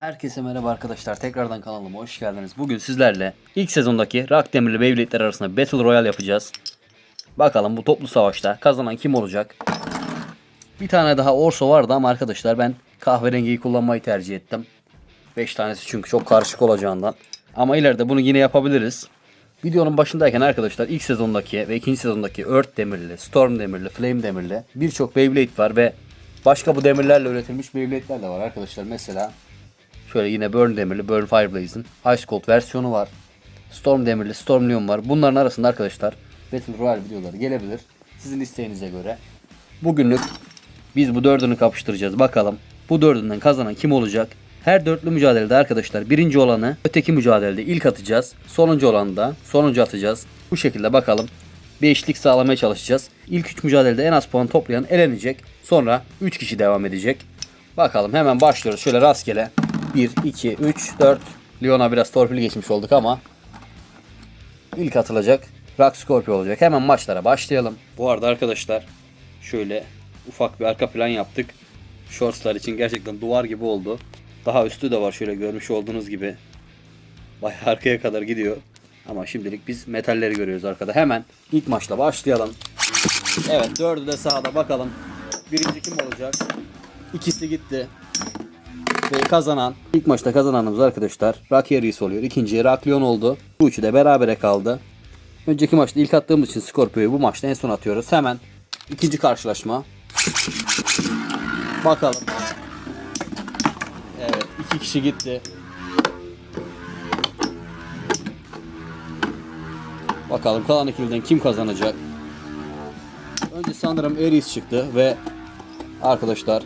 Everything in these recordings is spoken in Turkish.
Herkese merhaba arkadaşlar. Tekrardan kanalıma hoş geldiniz. Bugün sizlerle ilk sezondaki Rock Demirli Beyblade'ler arasında Battle Royale yapacağız. Bakalım bu toplu savaşta kazanan kim olacak? Bir tane daha Orso vardı ama arkadaşlar ben kahverengiyi kullanmayı tercih ettim. 5 tanesi çünkü çok karışık olacağından. Ama ileride bunu yine yapabiliriz. Videonun başındayken arkadaşlar ilk sezondaki ve ikinci sezondaki Earth demirli, Storm demirli, Flame demirli birçok Beyblade var ve başka bu demirlerle üretilmiş Beyblade'ler de var arkadaşlar. Mesela Şöyle yine Burn demirli Burn Fireblaze'in Ice Cold versiyonu var. Storm demirli Storm Leon var. Bunların arasında arkadaşlar Battle Royale videoları gelebilir. Sizin isteğinize göre. Bugünlük biz bu dördünü kapıştıracağız. Bakalım bu dördünden kazanan kim olacak? Her dörtlü mücadelede arkadaşlar birinci olanı öteki mücadelede ilk atacağız. Sonuncu olanı da sonuncu atacağız. Bu şekilde bakalım. Bir eşlik sağlamaya çalışacağız. İlk 3 mücadelede en az puan toplayan elenecek. Sonra 3 kişi devam edecek. Bakalım hemen başlıyoruz. Şöyle rastgele. 1, 2, 3, 4. Lyon'a biraz torpil geçmiş olduk ama ilk atılacak Rock Scorpio olacak. Hemen maçlara başlayalım. Bu arada arkadaşlar şöyle ufak bir arka plan yaptık. Shortslar için gerçekten duvar gibi oldu. Daha üstü de var şöyle görmüş olduğunuz gibi. Bayağı arkaya kadar gidiyor. Ama şimdilik biz metalleri görüyoruz arkada. Hemen ilk maçla başlayalım. Evet dördü de sahada bakalım. Birinci kim olacak? İkisi gitti. Ve kazanan, ilk maçta kazananımız arkadaşlar Reis oluyor. İkinciye Rock Leon oldu. Bu üçü de berabere kaldı. Önceki maçta ilk attığımız için Scorpio'yu bu maçta en son atıyoruz. Hemen ikinci karşılaşma. Bakalım. Evet iki kişi gitti. Bakalım kalan ikiliden kim kazanacak? Önce sanırım Ares çıktı ve arkadaşlar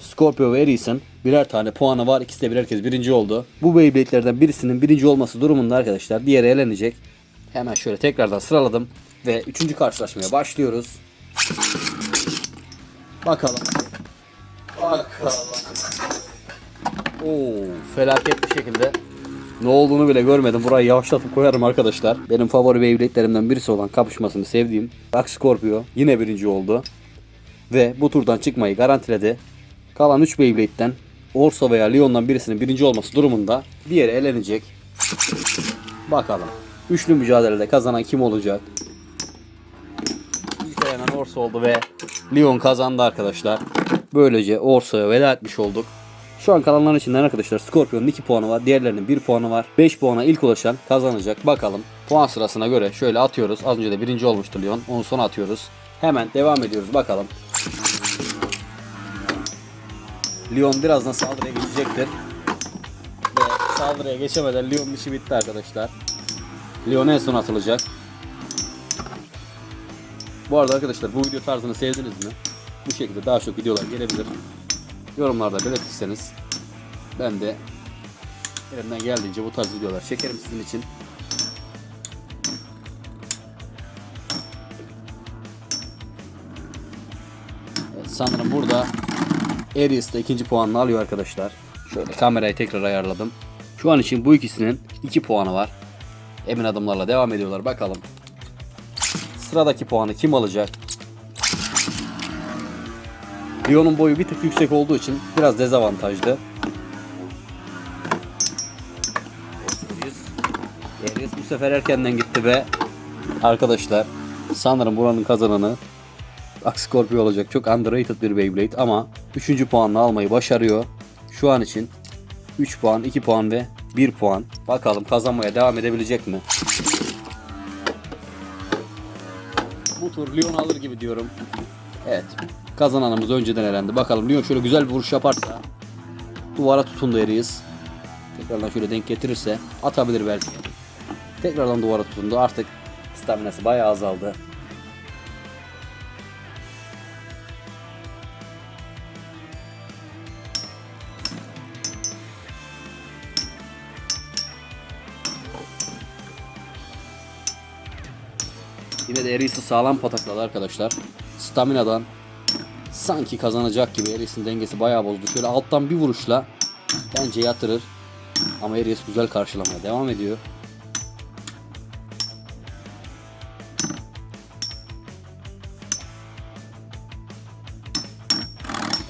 Scorpio ve Ares'in birer tane puanı var. İkisi de birer kez birinci oldu. Bu Beyblade'lerden birisinin birinci olması durumunda arkadaşlar diğeri elenecek. Hemen şöyle tekrardan sıraladım ve üçüncü karşılaşmaya başlıyoruz. Bakalım. Bakalım. Oo, felaket bir şekilde ne olduğunu bile görmedim. Burayı yavaşlatıp koyarım arkadaşlar. Benim favori Beyblade'lerimden birisi olan kapışmasını sevdiğim Rock Scorpio yine birinci oldu. Ve bu turdan çıkmayı garantiledi. Kalan 3 Beyblade'den Orso veya Leon'dan birisinin birinci olması durumunda diğeri elenecek. Bakalım. Üçlü mücadelede kazanan kim olacak? İlk elenen Orso oldu ve Leon kazandı arkadaşlar. Böylece Orso'ya veda etmiş olduk. Şu an kalanların içinden arkadaşlar Scorpion'un 2 puanı var. Diğerlerinin 1 puanı var. 5 puana ilk ulaşan kazanacak. Bakalım. Puan sırasına göre şöyle atıyoruz. Az önce de birinci olmuştu Leon. Onu son atıyoruz. Hemen devam ediyoruz. Bakalım. Leon birazdan saldırıya geçecektir. Ve saldırıya geçemeden Leon'un işi bitti arkadaşlar. Leon en son atılacak. Bu arada arkadaşlar bu video tarzını sevdiniz mi? Bu şekilde daha çok videolar gelebilir. Yorumlarda belirtirseniz ben de elimden geldiğince bu tarz videolar çekerim sizin için. Evet, sanırım burada Aries de ikinci puanını alıyor arkadaşlar. Şöyle kamerayı tekrar ayarladım. Şu an için bu ikisinin 2 puanı var. Emin adımlarla devam ediyorlar. Bakalım. Sıradaki puanı kim alacak? Leon'un boyu bir tık yüksek olduğu için biraz dezavantajlı. Aries bu sefer erkenden gitti ve arkadaşlar sanırım buranın kazananı Rock Scorpio olacak. Çok underrated bir Beyblade ama 3. puanla almayı başarıyor. Şu an için 3 puan, 2 puan ve 1 puan. Bakalım kazanmaya devam edebilecek mi? Bu tur Leon alır gibi diyorum. Evet. Kazananımız önceden elendi. Bakalım Leon şöyle güzel bir vuruş yaparsa duvara tutundu eriyiz. Tekrardan şöyle denk getirirse atabilir belki. Tekrardan duvara tutundu. Artık staminası bayağı azaldı. Eris'i sağlam patakladı arkadaşlar. Stamina'dan sanki kazanacak gibi Eris'in dengesi bayağı bozdu. Şöyle alttan bir vuruşla bence yatırır. Ama Eris güzel karşılamaya devam ediyor.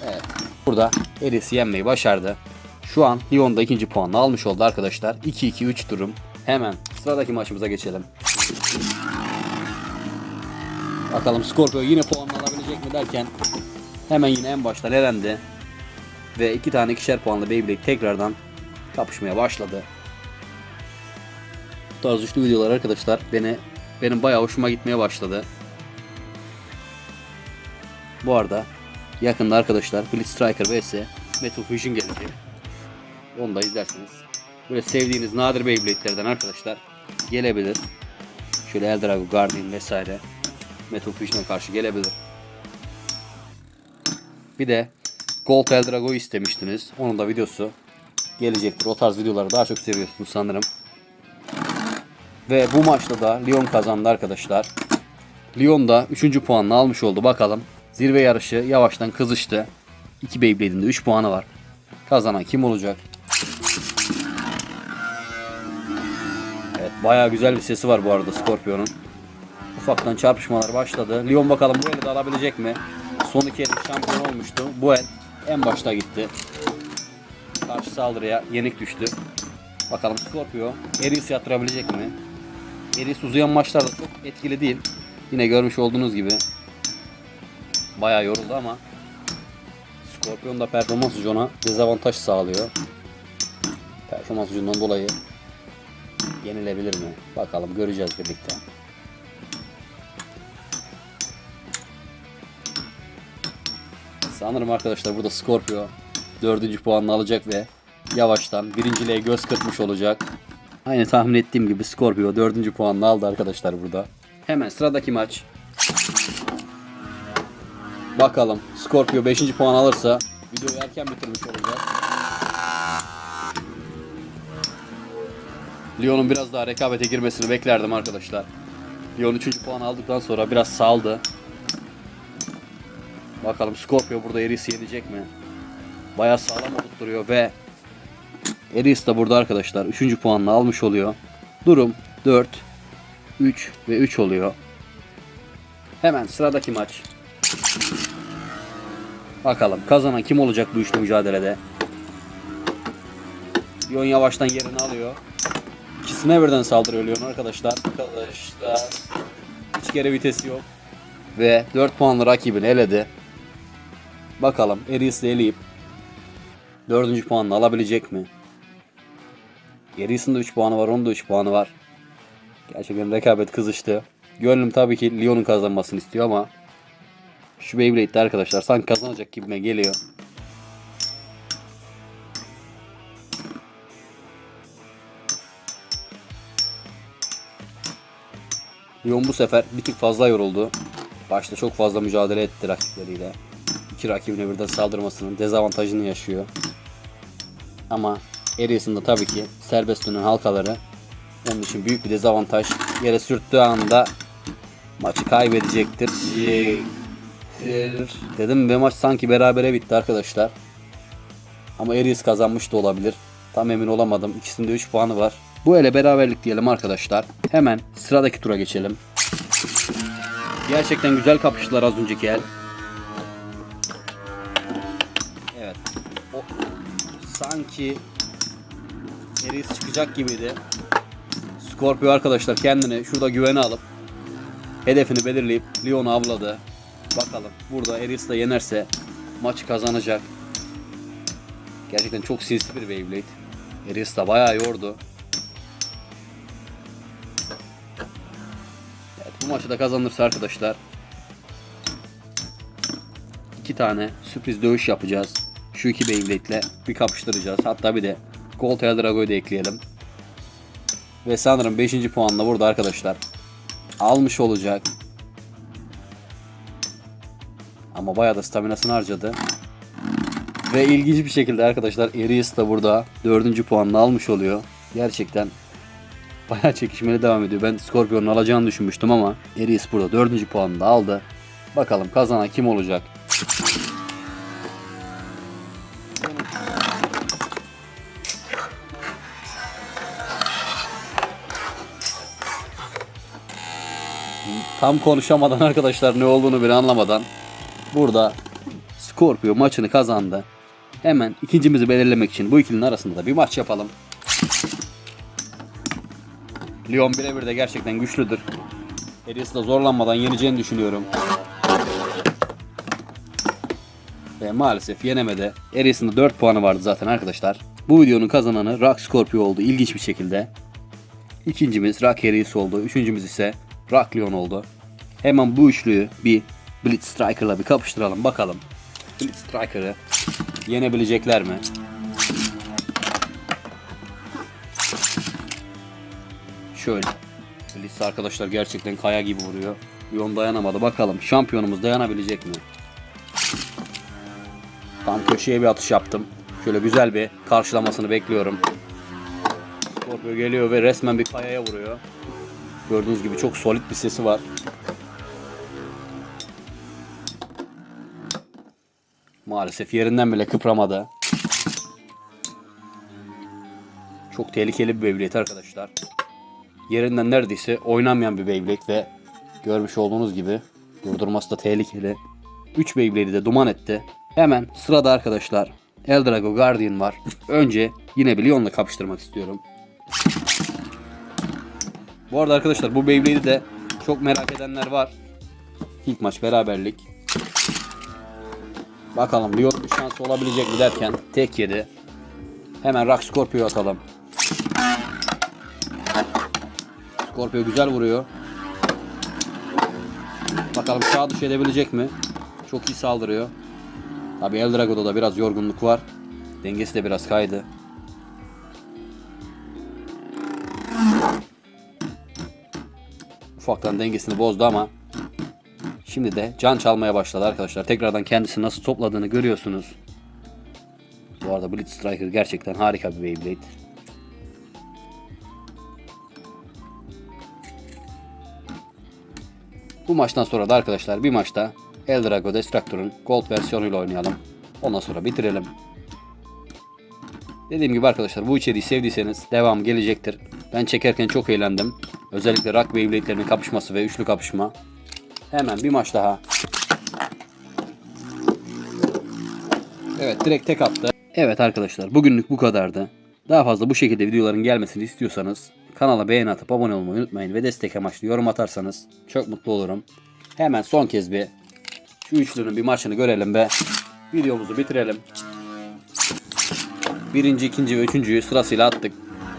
Evet. Burada Eris'i yenmeyi başardı. Şu an Lyon'da ikinci puanını almış oldu arkadaşlar. 2-2-3 durum. Hemen sıradaki maçımıza geçelim. Bakalım Scorpio yine puanını alabilecek mi derken hemen yine en başta elendi. Ve iki tane ikişer puanlı Beyblade tekrardan kapışmaya başladı. Bu tarz üçlü videolar arkadaşlar beni benim bayağı hoşuma gitmeye başladı. Bu arada yakında arkadaşlar Blitz Striker vs Metal Fusion gelecek. Onu da izlersiniz. Böyle sevdiğiniz nadir Beyblade'lerden arkadaşlar gelebilir. Şöyle Eldrago, Guardian vesaire Metal Fusion'a karşı gelebilir. Bir de Gold Eldrago'yu istemiştiniz. Onun da videosu gelecektir. O tarz videoları daha çok seviyorsunuz sanırım. Ve bu maçta da Lyon kazandı arkadaşlar. Lyon da 3. puanını almış oldu. Bakalım zirve yarışı yavaştan kızıştı. 2 Beyblade'in de 3 puanı var. Kazanan kim olacak? Evet bayağı güzel bir sesi var bu arada Scorpion'un. Ufaktan çarpışmalar başladı. Lyon bakalım bu eli de alabilecek mi? Son iki el şampiyon olmuştu. Bu el en başta gitti. Karşı saldırıya yenik düştü. Bakalım Scorpio Eris yatırabilecek mi? Eris uzayan maçlarda çok etkili değil. Yine görmüş olduğunuz gibi bayağı yoruldu ama Scorpion da performans ucuna dezavantaj sağlıyor. Performans ucundan dolayı yenilebilir mi? Bakalım göreceğiz birlikte. Sanırım arkadaşlar burada Scorpio dördüncü puanını alacak ve yavaştan birinciliğe göz kırpmış olacak. Aynı tahmin ettiğim gibi Scorpio dördüncü puanını aldı arkadaşlar burada. Hemen sıradaki maç. Bakalım Scorpio 5. puan alırsa videoyu erken bitirmiş olacağız. Lyon'un biraz daha rekabete girmesini beklerdim arkadaşlar. Lyon 3. puan aldıktan sonra biraz saldı. Bakalım Scorpio burada Eris'i yenecek mi? Bayağı sağlam oturtturuyor ve Eris de burada arkadaşlar 3. puanını almış oluyor. Durum 4, 3 ve 3 oluyor. Hemen sıradaki maç. Bakalım kazanan kim olacak bu üçlü mücadelede? Lyon yavaştan yerini alıyor. İkisine birden saldırıyor Lyon arkadaşlar. Arkadaşlar hiç geri vitesi yok. Ve 4 puanlı rakibini eledi. Bakalım Eris'le eleyip 4. puanını alabilecek mi? Eris'in de 3 puanı var, onun da 3 puanı var. Gerçekten rekabet kızıştı. Gönlüm tabii ki Lyon'un kazanmasını istiyor ama şu Beyblade'de arkadaşlar sanki kazanacak gibime geliyor. Lyon bu sefer bir tık fazla yoruldu. Başta çok fazla mücadele etti rakipleriyle. İki rakibine birden saldırmasının dezavantajını yaşıyor. Ama Arius'un da tabii ki serbest dönen halkaları onun için büyük bir dezavantaj. Yere sürttüğü anda maçı kaybedecektir. Dedim ve maç sanki berabere bitti arkadaşlar. Ama Arius kazanmış da olabilir. Tam emin olamadım. İkisinde 3 puanı var. Bu ele beraberlik diyelim arkadaşlar. Hemen sıradaki tura geçelim. Gerçekten güzel kapıştılar az önceki el. Sanki Eris çıkacak gibiydi. Scorpio arkadaşlar kendini şurada güvene alıp hedefini belirleyip Lyon'u avladı. Bakalım burada Eris de yenerse maçı kazanacak. Gerçekten çok sinsi bir Beyblade. Eris de bayağı yordu. Evet bu maçı da kazanırsa arkadaşlar iki tane sürpriz dövüş yapacağız. Şu iki Beyblade'le bir kapıştıracağız. Hatta bir de Gold Eldrago'yu da ekleyelim. Ve sanırım 5. puanla burada arkadaşlar almış olacak. Ama bayağı da staminasını harcadı. Ve ilginç bir şekilde arkadaşlar Arius da burada 4. puanını almış oluyor. Gerçekten bayağı çekişmeli devam ediyor. Ben Scorpion'un alacağını düşünmüştüm ama Arius burada 4. puanını da aldı. Bakalım kazanan kim olacak? Tam konuşamadan arkadaşlar ne olduğunu bile anlamadan burada Scorpio maçını kazandı. Hemen ikincimizi belirlemek için bu ikilinin arasında da bir maç yapalım. Lyon birebir de gerçekten güçlüdür. Harris'i de zorlanmadan yeneceğini düşünüyorum. Ve maalesef yenemedi. Harris'in de 4 puanı vardı zaten arkadaşlar. Bu videonun kazananı Rock Scorpio oldu ilginç bir şekilde. İkincimiz Rock Harris oldu. Üçüncümüz ise Rock Leon oldu. Hemen bu üçlüyü bir Blitz Striker'la bir kapıştıralım bakalım. Blitz Striker'ı yenebilecekler mi? Şöyle. Blitz arkadaşlar gerçekten kaya gibi vuruyor. Leon dayanamadı. Bakalım şampiyonumuz dayanabilecek mi? Tam köşeye bir atış yaptım. Şöyle güzel bir karşılamasını bekliyorum. Scorpio geliyor ve resmen bir kayaya vuruyor. Gördüğünüz gibi çok solid bir sesi var. Maalesef yerinden bile kıpramadı. Çok tehlikeli bir Beyblade arkadaşlar. Yerinden neredeyse oynamayan bir Beyblade ve görmüş olduğunuz gibi durdurması da tehlikeli. 3 Beyblade'i de duman etti. Hemen sırada arkadaşlar Eldrago Guardian var. Önce yine bir Leon'la kapıştırmak istiyorum. Bu arada arkadaşlar bu Beyblade'i de çok merak edenler var. İlk maç beraberlik. Bakalım bir şansı olabilecek mi derken tek yedi. Hemen Rock Scorpio atalım. Scorpio güzel vuruyor. Bakalım sağ dışı edebilecek mi? Çok iyi saldırıyor. Tabi Eldrago'da da biraz yorgunluk var. Dengesi de biraz kaydı. Ufaktan dengesini bozdu ama şimdi de can çalmaya başladı arkadaşlar. Tekrardan kendisini nasıl topladığını görüyorsunuz. Bu arada Blitz Striker gerçekten harika bir Beyblade. Bu maçtan sonra da arkadaşlar bir maçta Eldrago Destructor'un Gold versiyonuyla oynayalım. Ondan sonra bitirelim. Dediğim gibi arkadaşlar bu içeriği sevdiyseniz devam gelecektir. Ben çekerken çok eğlendim. Özellikle Rock Beyblade'lerinin kapışması ve üçlü kapışma. Hemen bir maç daha. Evet direkt tek attı. Evet arkadaşlar bugünlük bu kadardı. Daha fazla bu şekilde videoların gelmesini istiyorsanız kanala beğeni atıp abone olmayı unutmayın ve destek amaçlı yorum atarsanız çok mutlu olurum. Hemen son kez bir şu üçlünün bir maçını görelim ve videomuzu bitirelim. Birinci, ikinci ve üçüncüyü sırasıyla attık.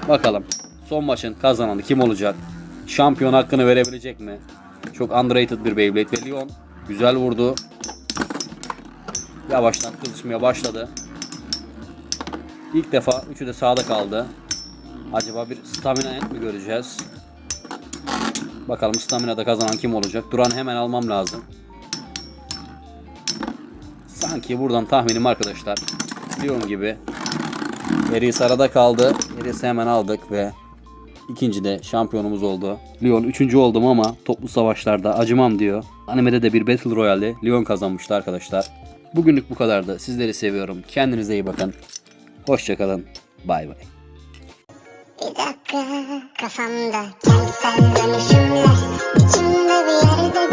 Bakalım son maçın kazananı kim olacak? Şampiyon hakkını verebilecek mi? Çok underrated bir Beyblade ve Leon güzel vurdu. Yavaştan kızışmaya başladı. İlk defa üçü de sağda kaldı. Acaba bir stamina end mi göreceğiz? Bakalım stamina'da kazanan kim olacak? Duran hemen almam lazım. Sanki buradan tahminim arkadaşlar. Leon gibi. Eris arada kaldı. Eris'i hemen aldık ve ikinci de şampiyonumuz oldu. Leon üçüncü oldum ama toplu savaşlarda acımam diyor. Animede de bir Battle Royale'de Leon kazanmıştı arkadaşlar. Bugünlük bu kadardı. Sizleri seviyorum. Kendinize iyi bakın. Hoşçakalın. Bay bay. Bir dakika kafamda kentsel dönüşümler içimde bir yerde